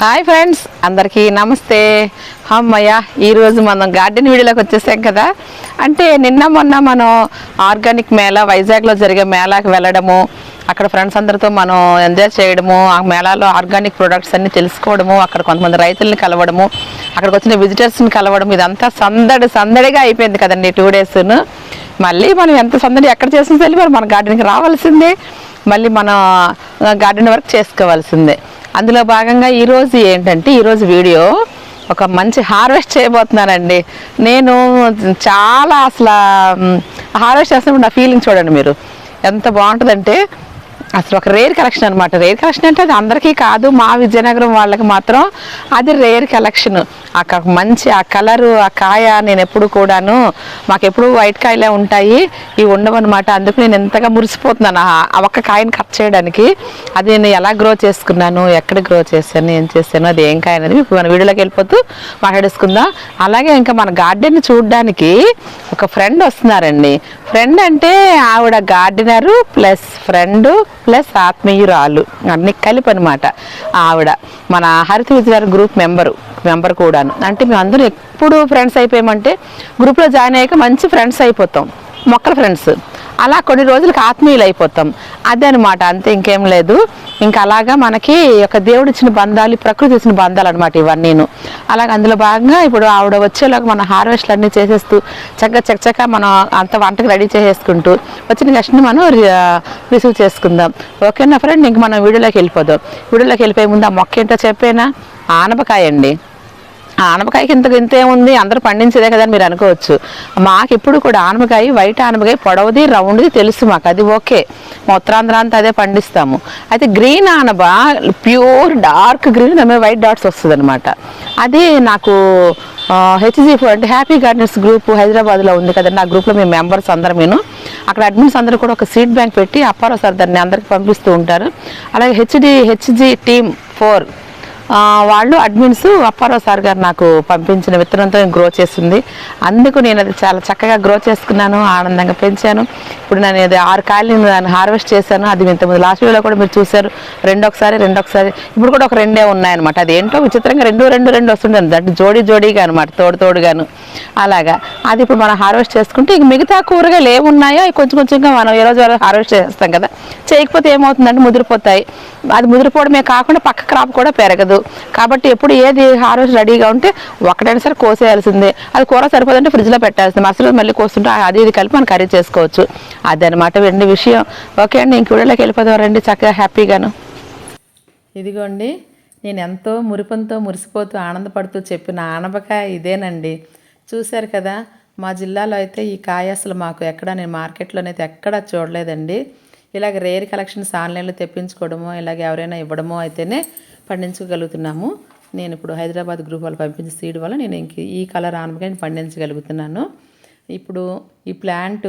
Hi friends అందరికీ నమస్తే. అమ్మయ్య ఈరోజు మనం గార్డెన్ వీడియోలోకి వచ్చేసాం కదా. అంటే నిన్న మొన్న మనం ఆర్గానిక్ మేళా వైజాగ్లో జరిగే మేళాకి వెళ్ళడము అక్కడ ఫ్రెండ్స్ అందరితో మనం ఎంజాయ్ చేయడము ఆ మేళాలో ఆర్గానిక్ ప్రొడక్ట్స్ అన్ని తెలుసుకోవడము అక్కడ కొంతమంది రైతుల్ని కలవడము అక్కడికి వచ్చిన విజిటర్స్ని కలవడం ఇదంతా సందడి సందడిగా అయిపోయింది కదండి టూ డేస్ను మళ్ళీ మనం ఎంత సందడి ఎక్కడ చేసిన తెలియదు మన గార్డెన్కి రావాల్సిందే. మళ్ళీ మన గార్డెన్ వర్క్ చేసుకోవాల్సిందే. అందులో భాగంగా ఈరోజు ఏంటంటే ఈరోజు వీడియో ఒక మంచి హార్వెస్ట్ చేయబోతున్నానండి. నేను చాలా అసలు హార్వెస్ట్ చేస్తున్నప్పుడు నా ఫీలింగ్ చూడండి మీరు. ఎంత బాగుంటుందంటే అసలు ఒక రేర్ కలెక్షన్ అనమాట రేర్ కలెక్షన్ అంటే అది అందరికీ కాదు మా విజయనగరం వాళ్ళకి మాత్రం అది రేర్ కలెక్షన్ ఆ మంచి ఆ కలరు ఆ కాయ నేను ఎప్పుడు కూడాను మాకు ఎప్పుడు వైట్ కాయలే ఉంటాయి ఇవి ఉండవన్నమాట. అందుకు నేను ఎంతగా మురిసిపోతున్నాను. ఆ ఒక్క కాయని కట్ చేయడానికి అది నేను ఎలా గ్రో చేసుకున్నాను ఎక్కడ గ్రో చేశాను ఏం చేశాను అది ఏం కాయ అనేది ఇప్పుడు మన వీడియోలోకి వెళ్ళిపోతూ మాట్లాడేసుకుందాం. అలాగే ఇంకా మన గార్డెన్ చూడడానికి ఒక ఫ్రెండ్ వస్తున్నారండి. ఫ్రెండ్ అంటే ఆవిడ గార్డెనరు ప్లస్ ఫ్రెండ్ ప్లస్ ఆత్మీయురాలు. అన్ని కలిపి అనమాట ఆవిడ. మన Haritha Vizianagaram group member member కూడాను. అంటే మేము అందరూ ఎప్పుడు ఫ్రెండ్స్ అయిపోయామంటే గ్రూప్లో జాయిన్ అయ్యాక మంచి ఫ్రెండ్స్ అయిపోతాం. మొక్కల ఫ్రెండ్స్ అలా కొన్ని రోజులకు ఆత్మీయులు అయిపోతాం అదే అనమాట అంతే ఇంకేం లేదు. ఇంకా అలాగా మనకి ఒక దేవుడు ఇచ్చిన బంధాలు ప్రకృతి ఇచ్చిన బంధాలు అనమాట ఇవన్నీను. అలాగే అందులో భాగంగా ఇప్పుడు ఆవిడ వచ్చేలాగా మన హార్వెస్ట్లు అన్నీ చేసేస్తూ చక్కగా చక్కచక్క మనం అంత వంటకు రెడీ చేసేసుకుంటూ వచ్చిన గెస్ట్ని మనం రిసీవ్ చేసుకుందాం. ఓకేనా ఫ్రెండ్? ఇంక మనం వీడియోలోకి వెళ్ళిపోదాం. వీడియోలోకి వెళ్ళిపోయే ముందు ఆ మొక్క ఏంటో చెప్పేనా? ఆనపకాయ అండి ఆనపకాయకి ఇంత ఇంత ఏముంది? అందరూ పండించేదే కదా మీరు అనుకోవచ్చు. మాకు ఇప్పుడు కూడా ఆనపకాయ వైట్ ఆనపకాయ పొడవది రౌండ్ది తెలుసు మాకు. అది ఓకే. మా అంతా అదే పండిస్తాము. అయితే గ్రీన్ ఆనబ ప్యూర్ డార్క్ గ్రీన్ దాని వైట్ డాట్స్ వస్తుంది అనమాట అది నాకు హెచ్జీ అంటే హ్యాపీ గార్డెన్స్ గ్రూప్ హైదరాబాద్లో ఉంది కదండి ఆ గ్రూప్లో మేము మెంబర్స్ అందరం నేను అక్కడ అడ్మిన్స్ అందరూ కూడా ఒక సీడ్ బ్యాంక్ పెట్టి అప్పారో సార్ దాన్ని అందరికి పంపిస్తూ ఉంటారు. అలాగే హెచ్డి హెచ్జి టీమ్ ఫోర్ వాళ్ళు అడ్మిన్స్ అప్పారావు సార్ గారు నాకు పంపించిన విత్తనంతో గ్రో చేసింది. అందుకు నేను అది చాలా చక్కగా గ్రో చేసుకున్నాను ఆనందంగా పెంచాను. ఇప్పుడు నేను అది ఆరు కాయలు దాన్ని హార్వెస్ట్ చేశాను. అది ఇంతకుముందు లాస్ట్ వీడియోలో కూడా మీరు చూశారు. రెండొకసారి రెండొకసారి. ఇప్పుడు కూడా ఒక రెండే ఉన్నాయన్నమాట. అది ఏంటో విచిత్రంగా రెండు రెండు రెండు వస్తుంటుంది అంటే జోడీ జోడీగా అనమాట తోడు తోడుగాను. అలాగా. అది ఇప్పుడు మనం హార్వెస్ట్ చేసుకుంటే ఇక మిగతా కూరగాయలు ఏమున్నాయో అవి కొంచెం కొంచెంగా మనం ఏ రోజు హార్వెస్ట్ చేస్తాం కదా. చేయకపోతే ఏమవుతుందంటే ముదిరిపోతాయి. అది ముదిరిపోవడమే కాకుండా పక్క క్రాప్ కూడా పెరగదు. కాబట్టి ఎప్పుడు ఏది హార్వెస్ట్ రెడీగా ఉంటే ఒకటైనా సరే కోసేయాల్సిందే. అది కూర సరిపోదంటే ఫ్రిడ్జ్లో పెట్టాల్సింది. మసలు మళ్ళీ కోస్తుంటే అది ఇది కలిపి మనం కర్రీ చేసుకోవచ్చు. అదనమాట రెండు విషయం. ఓకే అండి ఇంక వెళ్ళిపోదాం రండి. చక్కగా హ్యాపీగాను. ఇదిగోండి నేను ఎంతో మురిపంతో మురిసిపోతూ ఆనందపడుతూ చెప్పిన ఆనపకాయ ఇదేనండి. చూశారు కదా మా జిల్లాలో అయితే ఈ కాయ అసలు మాకు ఎక్కడ నేను మార్కెట్లోనైతే ఎక్కడా చూడలేదండి. ఇలాగ రేర్ కలెక్షన్స్ ఆన్లైన్లో తెప్పించుకోవడమో ఇలాగ ఎవరైనా ఇవ్వడమో అయితేనే పండించగలుగుతున్నాము. నేను ఇప్పుడు హైదరాబాద్ గ్రూప్ వాళ్ళు పంపించిన సీడ్ వల్ల నేను ఇంక ఈ కలర్ ఆనపకాయని పండించగలుగుతున్నాను. ఇప్పుడు ఈ ప్లాంట్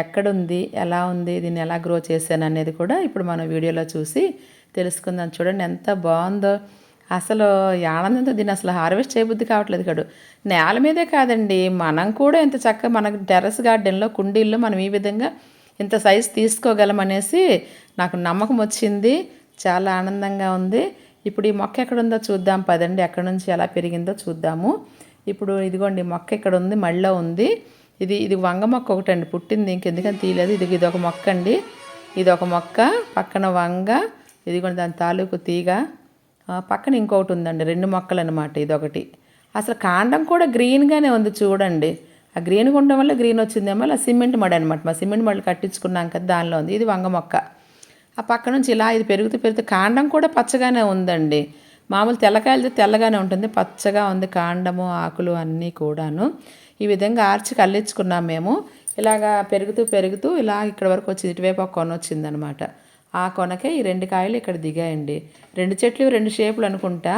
ఎక్కడుంది ఎలా ఉంది దీన్ని ఎలా గ్రో చేశాను అనేది కూడా ఇప్పుడు మనం వీడియోలో చూసి తెలుసుకుందాం. చూడండి ఎంత బాగుందో. అసలు ఆనందంతో దీన్ని అసలు హార్వెస్ట్ చేయబుద్ధి కావట్లేదు కాదు. నేల మీదే కాదండి మనం కూడా ఇంత చక్కగా మనకు టెర్రస్ గార్డెన్లో కుండీల్లో మనం ఈ విధంగా ఇంత సైజు తీసుకోగలమనేసి నాకు నమ్మకం వచ్చింది. చాలా ఆనందంగా ఉంది. ఇప్పుడు ఈ మొక్క ఎక్కడ ఉందో చూద్దాం. పదండి ఎక్కడి నుంచి ఎలా పెరిగిందో చూద్దాము. ఇప్పుడు ఇదిగోండి మొక్క ఇక్కడ ఉంది మళ్ళీ ఉంది. ఇది ఇది వంగ మొక్క ఒకటండి పుట్టింది. ఇంకెందుకని తీయలేదు. ఇది ఇది ఒక మొక్క అండి. ఇది ఒక మొక్క పక్కన వంగ ఇదిగోండి దాని తాలూకు తీగ. పక్కన ఇంకొకటి ఉందండి రెండు మొక్కలు అనమాట ఇదొకటి. అసలు కాండం కూడా గ్రీన్గానే ఉంది చూడండి. ఆ గ్రీన్గా ఉండడం వల్ల గ్రీన్ వచ్చిందేమో అలా సిమెంట్ మడి అనమాట మా సిమెంట్ మడి కట్టించుకున్నాం కదా దానిలో ఉంది. ఇది వంగ మొక్క. ఆ పక్క నుంచి ఇలా ఇది పెరుగుతూ పెరుగుతూ కాండం కూడా పచ్చగానే ఉందండి. మామూలు తెల్లకాయలతో తెల్లగానే ఉంటుంది. పచ్చగా ఉంది కాండము ఆకులు అన్నీ కూడాను. ఈ విధంగా ఆర్చి కల్లించుకున్నాం మేము. ఇలాగా పెరుగుతూ పెరుగుతూ ఇలా ఇక్కడ వరకు వచ్చి ఇటువైపు ఒక కొన వచ్చిందనమాట. ఆ కొనకే ఈ రెండు కాయలు ఇక్కడ దిగాయండి. రెండు చెట్లు రెండు షేపులు అనుకుంటా.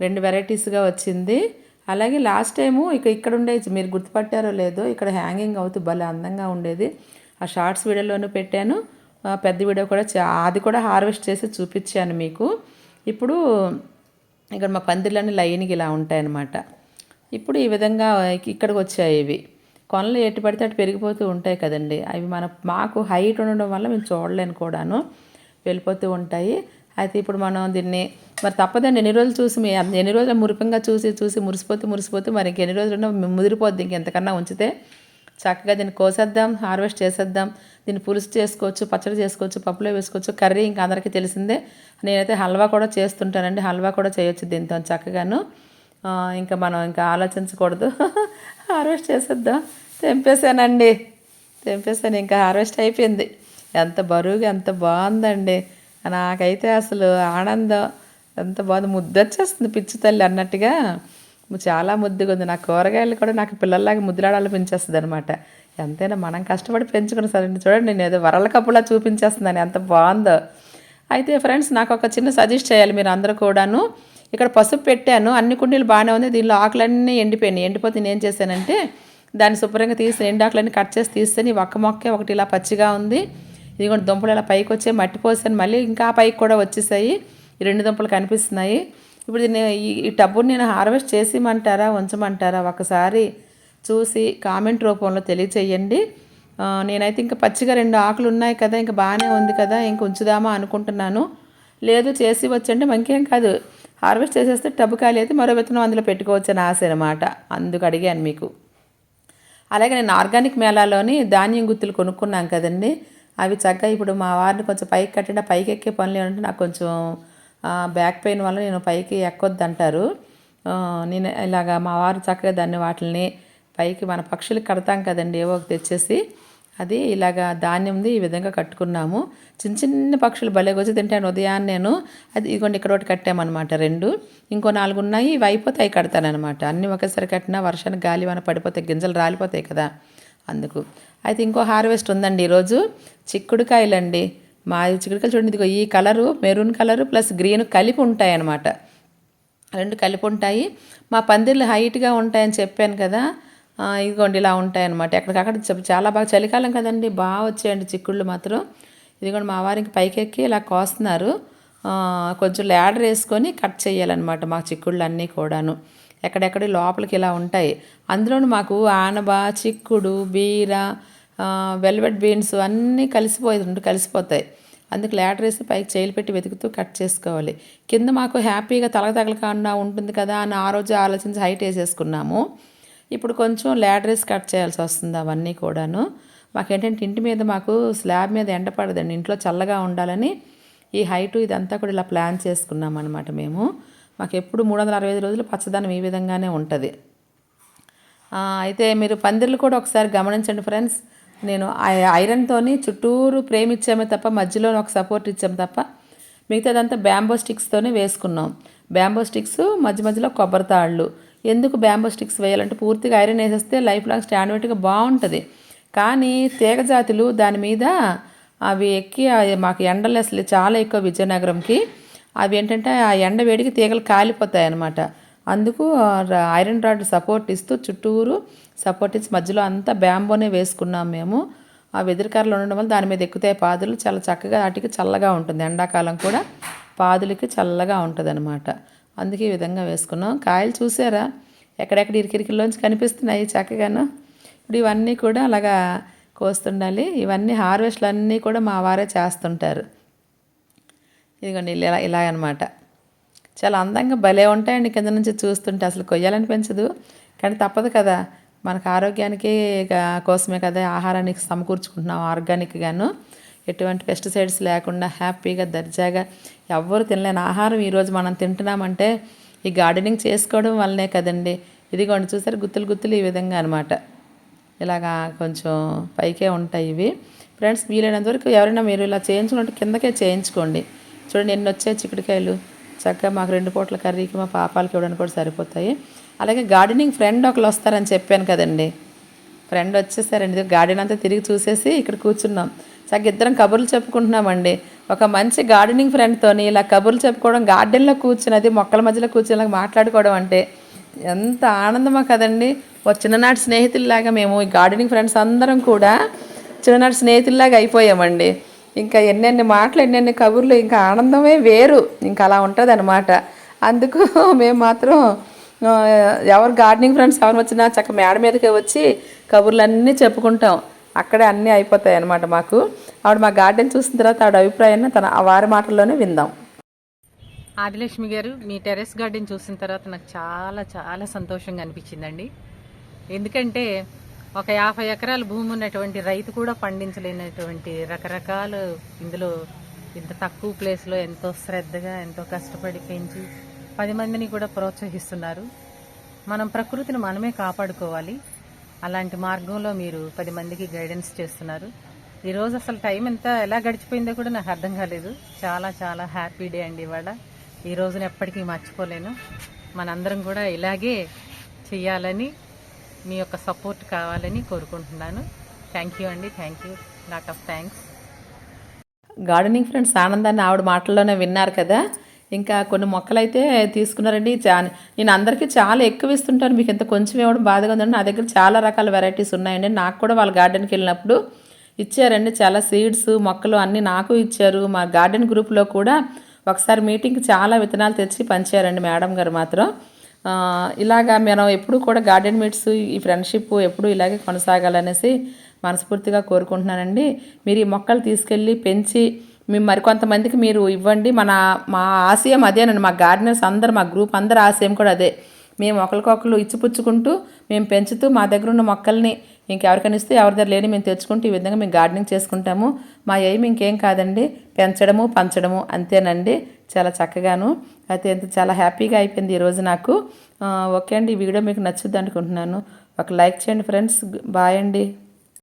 రెండు వెరైటీస్గా వచ్చింది. అలాగే లాస్ట్ టైము ఇక ఇక్కడ ఉండే మీరు గుర్తుపట్టారో లేదో ఇక్కడ హ్యాంగింగ్ అవుతూ భలే అందంగా ఉండేది. ఆ షార్ట్స్ వీడియోలోనూ పెట్టాను. పెద్ద వీడియో కూడా చా- అది కూడా హార్వెస్ట్ చేసి చూపించాను మీకు. ఇప్పుడు ఇక్కడ మా పందిళ్ళన్నీ లైన్కి ఇలా ఉంటాయన్నమాట. ఇప్పుడు ఈ విధంగా ఇక్కడికి వచ్చాయి ఇవి. కొనలు ఎటు పడితే అటు పెరిగిపోతూ ఉంటాయి కదండి. అవి మన మాకు హైట్ ఉండడం వల్ల మేము చూడలేను కూడాను. వెళ్ళిపోతూ ఉంటాయి. అయితే ఇప్పుడు మనం దీన్ని మరి తప్పదండి. ఎన్ని రోజులు చూసి మీ ఎన్ని రోజులు మురిపంగా చూసి చూసి మురిసిపోతే మురిసిపోతే మరి ఇంకెన్ని రోజులు ముదిరిపోద్ది. ఇంకెంతకన్నా ఉంచితే చక్కగా దీన్ని కోసేద్దాం హార్వెస్ట్ చేసేద్దాం. దీన్ని పులుసు చేసుకోవచ్చు పచ్చడి చేసుకోవచ్చు పప్పులో వేసుకోవచ్చు కర్రీ ఇంకా అందరికీ తెలిసిందే. నేనైతే హల్వా కూడా చేస్తుంటానండి హల్వా కూడా చేయొచ్చు దీంతో చక్కగాను. ఇంకా మనం ఇంకా ఆలోచించకూడదు. హార్వెస్ట్ చేసేద్దాం. తెంపేశానండి. తెంపేశాను ఇంకా హార్వెస్ట్ అయిపోయింది. ఎంత బరువుగా ఎంత బాగుందండి. నాకైతే అసలు ఆనందం. ఎంత బాగుంది. ముద్దొచ్చేస్తుంది పిచ్చి తల్లి అన్నట్టుగా. చాలా ముద్దుగా ఉంది నా కూరగాయలు కూడా నాకు పిల్లల్లాగా ముద్దులాడాలనిపించేస్తుంది అనమాట ఎంతైనా మనం కష్టపడి పెంచుకున్న సరే చూడండి నేను ఏదో వరల కప్పులా చూపించేస్తున్నాను. ఎంత బాగుందో. అయితే ఫ్రెండ్స్ నాకు ఒక చిన్న సజెస్ట్ చేయాలి మీరు అందరూ కూడాను. ఇక్కడ పసుపు పెట్టాను. అన్ని కుండీలు బాగానే ఉంది. దీనిలో ఆకులన్నీ ఎండిపోయినాయి. ఎండిపోతే నేను ఏం చేశానంటే దాన్ని శుభ్రంగా తీసి ఎండు ఆకులన్నీ కట్ చేసి తీస్తే ఒక్క మొక్కే ఒకటి ఇలా పచ్చిగా ఉంది. ఇది కూడా దుంపలు ఇలా పైకి వచ్చాయి. మట్టి పోసాను. మళ్ళీ ఇంకా పైకి కూడా వచ్చేసాయి. రెండు దుంపలు కనిపిస్తున్నాయి. ఇప్పుడు దీన్ని ఈ టబ్బుని నేను హార్వెస్ట్ చేసిమంటారా ఉంచమంటారా? ఒకసారి చూసి కామెంట్ రూపంలో తెలియచేయండి. నేనైతే ఇంకా పచ్చిగా రెండు ఆకులు ఉన్నాయి కదా ఇంకా బాగానే ఉంది కదా ఇంక ఉంచుదామా అనుకుంటున్నాను. లేదు చేసి వచ్చండి మంకేం కాదు. హార్వెస్ట్ చేసేస్తే టబ్బు ఖాళీ అయితే మరో విత్తనం అందులో పెట్టుకోవచ్చు అని ఆశ అనమాట అందుకు అడిగాను మీకు. అలాగే నేను ఆర్గానిక్ మేళాలోని ధాన్యం గుత్తులు కొనుక్కున్నాను కదండి. అవి చక్కగా ఇప్పుడు మా వారిని కొంచెం పైకి కట్టిన పైకి ఎక్కే పనులు ఏంటంటే నాకు కొంచెం బ్యాక్ పెయిన్ వల్ల నేను పైకి ఎక్కొద్దు అంటారు నేను ఇలాగా మా వారు చక్కగా దాన్ని వాటిని పైకి మన పక్షులకు కడతాం కదండి ఏవో తెచ్చేసి అది ఇలాగా ధాన్యంది ఈ విధంగా కట్టుకున్నాము. చిన్న చిన్న పక్షులు భలేగా వచ్చి తింటాను ఉదయాన్నే నేను. అది ఇదిగోండి ఇక్కడ ఒకటి కట్టామన్నమాట రెండు. ఇంకో నాలుగు ఉన్నాయి ఇవి అయిపోతే అవి కడతానమాట అన్నీ ఒకేసారి కట్టినా వర్షానికి గాలి వాన పడిపోతాయి గింజలు రాలిపోతాయి కదా అందుకు. అయితే ఇంకో హార్వెస్ట్ ఉందండి ఈరోజు. చిక్కుడుకాయలండి. మాది చిక్కుడుకాయలు చూడండి ఇదిగో ఈ colour maroon colour plus green కలిపి ఉంటాయన్నమాట. రెండు కలిపి ఉంటాయి. మా పందిర్లు హైట్గా ఉంటాయని చెప్పాను కదా. ఇదిగోండి ఇలా ఉంటాయన్నమాట. ఎక్కడికక్కడ చాలా బాగా చలికాలం కదండి బాగా వచ్చాయండి చిక్కుళ్ళు మాత్రం. ఇదిగోండి మా వారికి పైకెక్కి ఇలా కోస్తున్నారు. కొంచెం ల్యాడర్ వేసుకొని కట్ చేయాలన్నమాట మా చిక్కుళ్ళు అన్నీ కూడాను. ఎక్కడెక్కడ లోపలికి ఇలా ఉంటాయి. అందులోనూ మాకు ఆనబ చిక్కుడు బీర వెల్వెట్ బీన్స్ అన్నీ కలిసిపోయి రెండు కలిసిపోతాయి. అందుకు లేటర్ వేసి పైకి చేయలు పెట్టి వెతుకుతూ కట్ చేసుకోవాలి. కింద మాకు హ్యాపీగా తలక తగలకుండా ఉంటుంది కదా అని ఆ రోజు ఆలోచించి హైట్ వేసేసుకున్నాము. ఇప్పుడు కొంచెం లేటర్ కట్ చేయాల్సి వస్తుంది అవన్నీ కూడాను. మాకేంటంటే ఇంటి మీద మాకు స్లాబ్ మీద ఎండ పడదండి. ఇంట్లో చల్లగా ఉండాలని ఈ హైటు ఇదంతా కూడా ఇలా ప్లాన్ చేసుకున్నాం అనమాట మేము. మాకు ఎప్పుడు మూడు వందల అరవై ఐదు రోజులు పచ్చదనం ఈ విధంగానే ఉంటుంది. అయితే మీరు పందిర్లు కూడా ఒకసారి గమనించండి ఫ్రెండ్స్. నేను ఐ- ఐరన్తోని చుట్టూరు ఫ్రేమ్ ఇచ్చామే తప్ప మధ్యలో ఒక సపోర్ట్ ఇచ్చాము తప్ప మిగతాదంతా బ్యాంబో స్టిక్స్తోనే వేసుకున్నాం. బ్యాంబో స్టిక్స్ మధ్య మధ్యలో కొబ్బరి తాళ్ళు. ఎందుకు బ్యాంబో స్టిక్స్ వేయాలంటే పూర్తిగా ఐరన్ వేసేస్తే లైఫ్ లాంగ్ స్టాండ్ పెట్టుగా బాగుంటుంది. కానీ తీగ జాతులు దాని మీద అవి ఎక్కి మాకు ఎండలు అసలు చాలా ఎక్కువ విజయనగరంకి. అవి ఏంటంటే ఆ ఎండ వేడికి తీగలు కాలిపోతాయి అన్నమాట అందుకు ఆ ఐరన్ రాడ్ సపోర్ట్ ఇస్తూ చుట్టూరు సపోర్ట్ మధ్యలో అంతా బ్యాంబోనే వేసుకున్నాం మేము. ఆ వెదురుకర్రలు ఉండడం వల్ల దాని మీద ఎక్కుతాయి పాదులు. చాలా చక్కగా వాటికి చల్లగా ఉంటుంది. ఎండాకాలం కూడా పాదులకి చల్లగా ఉంటుంది అనమాట అందుకే ఈ విధంగా వేసుకున్నాం. కాయలు చూసారా? ఎక్కడెక్కడ ఇరికిరికిల్లోంచి కనిపిస్తున్నాయి చక్కగాను. ఇప్పుడు ఇవన్నీ కూడా అలాగా కోస్తుండాలి. ఇవన్నీ హార్వెస్ట్లు అన్నీ కూడా మా వారే చేస్తుంటారు. ఇదిగోండి ఇలా ఇలా అనమాట చాలా అందంగా భలే ఉంటాయండి కింద నుంచి చూస్తుంటే. అసలు కొయ్యాలనిపించదు. కానీ తప్పదు కదా. మనకు ఆరోగ్యానికి కోసమే కదా ఆహారానికి సమకూర్చుకుంటున్నాం ఆర్గానిక్గాను ఎటువంటి పెస్టిసైడ్స్ లేకుండా హ్యాపీగా దర్జాగా ఎవ్వరు తినలేని ఆహారం ఈరోజు మనం తింటున్నామంటే ఈ గార్డెనింగ్ చేసుకోవడం వల్లనే కదండి. ఇదిగోండి చూసారు గుత్తులు గుత్తులు ఈ విధంగా అనమాట ఇలాగా కొంచెం పైకే ఉంటాయి ఇవి. ఫ్రెండ్స్ వీలైనంత వరకు ఎవరైనా మీరు ఇలా చేయించుకుంటే కిందకే చేయించుకోండి. చూడండి ఎన్ని వచ్చాయి చిక్కుడుకాయలు. చక్కగా మాకు రెండు పూట్ల కర్రీకి మా పాపాలకి ఇవ్వడానికి కూడా సరిపోతాయి. అలాగే గార్డెనింగ్ ఫ్రెండ్ ఒకరు వస్తారని చెప్పాను కదండి. ఫ్రెండ్ వచ్చేసారండి గార్డెన్ అంతా తిరిగి చూసేసి ఇక్కడ కూర్చున్నాం. చక్కగా ఇద్దరం కబుర్లు చెప్పుకుంటున్నామండి. ఒక మంచి గార్డెనింగ్ ఫ్రెండ్తోని ఇలా కబుర్లు చెప్పుకోవడం గార్డెన్లో కూర్చుని అది మొక్కల మధ్యలో కూర్చుని ఇలా మాట్లాడుకోవడం అంటే ఎంత ఆనందమా కదండి. ఓ చిన్ననాటి స్నేహితుల్లాగా మేము ఈ గార్డెనింగ్ ఫ్రెండ్స్ అందరం కూడా చిన్ననాటి స్నేహితుల్లాగా అయిపోయామండి. ఇంకా ఎన్నెన్ని మాటలు ఎన్నెన్ని కబుర్లు ఇంకా ఆనందమే వేరు. ఇంకా అలా ఉంటుంది అందుకు మేము మాత్రం ఎవరు గార్డెనింగ్ ఫ్రెండ్స్ ఎవరు వచ్చినా చక్క మేడ మీదకి వచ్చి కబుర్లన్నీ చెప్పుకుంటాం. అక్కడే అన్నీ అయిపోతాయి అన్నమాట మాకు. ఆవిడ మా గార్డెన్ చూసిన తర్వాత ఆవిడ అభిప్రాయాన్ని తన వారి మాటల్లోనే విందాం. ఆదిలక్ష్మి గారు మీ టెరెస్ గార్డెన్ చూసిన తర్వాత నాకు చాలా చాలా సంతోషంగా అనిపించిందండి. ఎందుకంటే ఒక యాభై ఎకరాల భూమి ఉన్నటువంటి రైతు కూడా పండించలేనటువంటి రకరకాలు ఇందులో ఇంత తక్కువ ప్లేస్లో ఎంతో శ్రద్ధగా ఎంతో కష్టపడి పెంచి పది మందిని కూడా ప్రోత్సహిస్తున్నారు. మనం ప్రకృతిని మనమే కాపాడుకోవాలి. అలాంటి మార్గంలో మీరు పది మందికి గైడెన్స్ చేస్తున్నారు. ఈరోజు అసలు టైం ఎంత ఎలా గడిచిపోయిందో కూడా నాకు అర్థం కాలేదు. చాలా చాలా హ్యాపీ డే అండి ఇవాళ. ఈ రోజున ఎప్పటికీ మర్చిపోలేను. మనందరం కూడా ఇలాగే చేయాలని మీ యొక్క సపోర్ట్ కావాలని కోరుకుంటున్నాను. థ్యాంక్ యూ అండి. Thank you. Lot of thanks. Gardening friends ఆనందాన్ని ఆవిడ మాటల్లోనే విన్నారు కదా. ఇంకా కొన్ని మొక్కలు అయితే తీసుకున్నారండి. చా నేను అందరికీ చాలా ఎక్కువ ఇస్తుంటాను మీకు ఇంత కొంచెం ఇవ్వడం బాధగా ఉందండి. నా దగ్గర చాలా రకాల వెరైటీస్ ఉన్నాయండి. నాకు కూడా వాళ్ళ గార్డెన్కి వెళ్ళినప్పుడు ఇచ్చారండి. చాలా సీడ్స్ మొక్కలు అన్నీ నాకు ఇచ్చారు. మా గార్డెన్ గ్రూప్లో కూడా ఒకసారి మీటింగ్కి చాలా విత్తనాలు తెచ్చి పంచారండి మేడం గారు మాత్రం. ఇలాగా మనం ఎప్పుడు కూడా గార్డెన్ మీట్స్ ఈ ఫ్రెండ్షిప్ ఎప్పుడు ఇలాగే కొనసాగాలనేసి మనస్ఫూర్తిగా కోరుకుంటున్నానండి. మీరు ఈ మొక్కలు తీసుకెళ్ళి పెంచి మేము మరికొంతమందికి మీరు ఇవ్వండి. మన మా ఆశయం అదేనండి మా గార్డెనర్స్ అందరు మా గ్రూప్ అందరి ఆశయం కూడా అదే. మేము ఒకరికొకరు ఇచ్చిపుచ్చుకుంటూ మేము పెంచుతూ మా దగ్గర ఉన్న మొక్కల్ని ఇంకెవరికైనా ఇస్తే ఎవరి దగ్గర లేని మేము తెచ్చుకుంటూ ఈ విధంగా మేము గార్డెనింగ్ చేసుకుంటాము. మా ఎయిమ్ ఇంకేం కాదండి. పెంచడము పంచడము అంతేనండి. చాలా చక్కగాను. అయితే ఎంత చాలా హ్యాపీగా అయిపోయింది ఈరోజు నాకు. ఓకే అండి. ఈ వీడియో మీకు నచ్చుద్ది అనుకుంటున్నాను. ఒక లైక్ చేయండి ఫ్రెండ్స్. బాయ్ అండి.